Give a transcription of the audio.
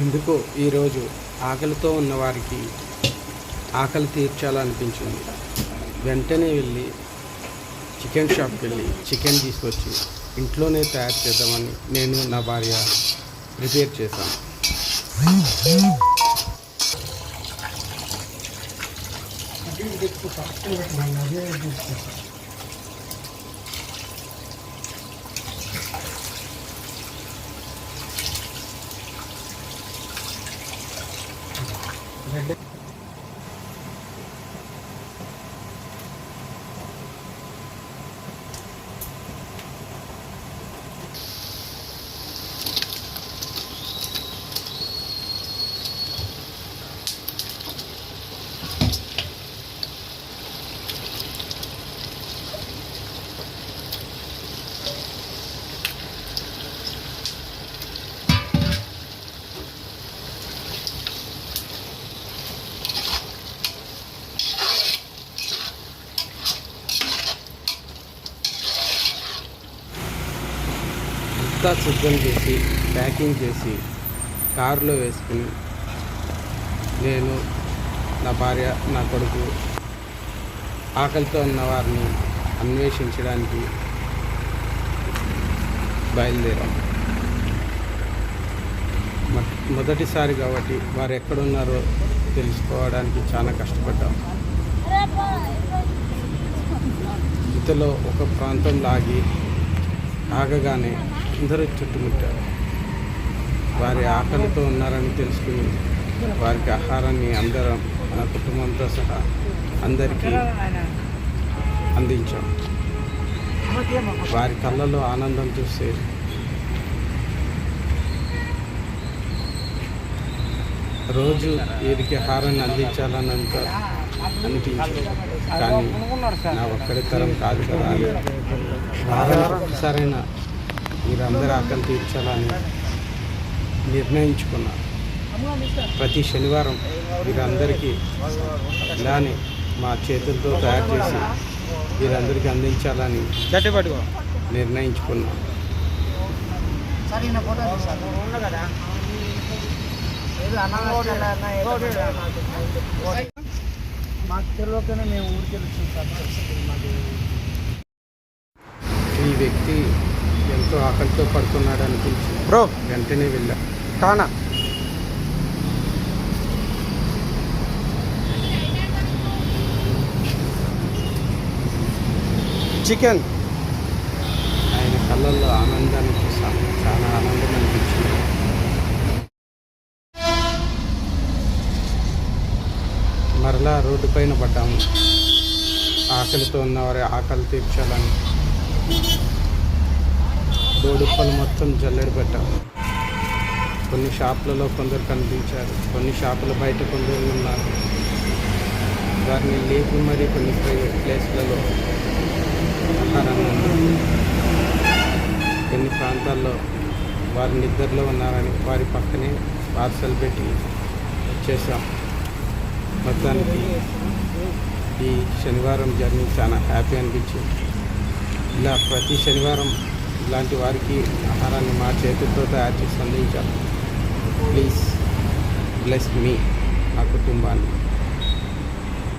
ఎందుకో ఈరోజు ఆకలితో ఉన్నవారికి ఆకలి తీర్చాలనిపించింది. వెంటనే వెళ్ళి చికెన్ షాప్కి వెళ్ళి చికెన్ తీసుకొచ్చి ఇంట్లోనే తయారు చేద్దామని నేను నా భార్య ప్రిపేర్ చేశాను. Thank you. అంతా సిద్ధం చేసి ప్యాకింగ్ చేసి కారులో వేసుకుని నేను నా భార్య నా కొడుకు ఆకలితో ఉన్న వారిని అన్వేషించడానికి బయలుదేరాం. మొదటిసారి కాబట్టి వారు ఎక్కడున్నారో తెలుసుకోవడానికి చాలా కష్టపడ్డాం. ఇంతలో ఒక ప్రాంతం లాగి ఆగగానే అందరూ చుట్టుముట్టారు. వారి ఆకలితో ఉన్నారని తెలుసుకుని వారికి ఆహారాన్ని అందరం మన కుటుంబంతో సహా అందరికీ అందించాం. వారి కళ్ళలో ఆనందం చూస్తే రోజు వీరికి ఆహారాన్ని అందించాలన్నంత అనిపించింది. కానీ నా ఒక్కడి తరం కాదు కదా ఒకసారైనా మీరందరూ ఆకలి తీర్చాలని నిర్ణయించుకున్నా. ప్రతి శనివారం వీరందరికీ ఇలానే మా చేతులతో తయారు చేసి వీరందరికీ అందించాలని నిర్ణయించుకున్నాం. కదా మాకు తెలియకనే మేము ఊరికి సార్. మాకు ఈ వ్యక్తి ఎంతో ఆకలితో పడుతున్నాడు అనిపించి బ్రో. వెంటనే వెళ్ళా. కానా? చికెన్. ఆయన కళ్ళల్లో ఆనందాన్ని చూసాను చాలా ఆనందం అనిపించింది మరలా రోడ్డు పైన పడ్డాము. ఆకలితో ఉన్నవారి ఆకలి తీర్చాలని బోడుప్పలు మొత్తం జల్లెడ పెట్టాము కొన్ని షాపులలో కొందరు కనిపించారు. కొన్ని షాపుల బయట కొందరు ఉన్నారు. వారిని లేపి మరి కొన్ని ప్రైవేట్ ప్లేస్లలో ఆహారాన్ని కొన్ని ప్రాంతాల్లో వారి నిద్రలో ఉన్నారని వారి పక్కనే పార్సల్ పెట్టి వచ్చేసాం మొత్తానికి ఈ శనివారం జర్నీ చాలా హ్యాపీ అనిపించింది. ఇలా ప్రతి శనివారం ఇలాంటి వారికి ఆహారాన్ని మా చేతులతో తయారు చేసి అందించాలి ప్లీజ్ బ్లెస్ మీ నా కుటుంబాన్ని.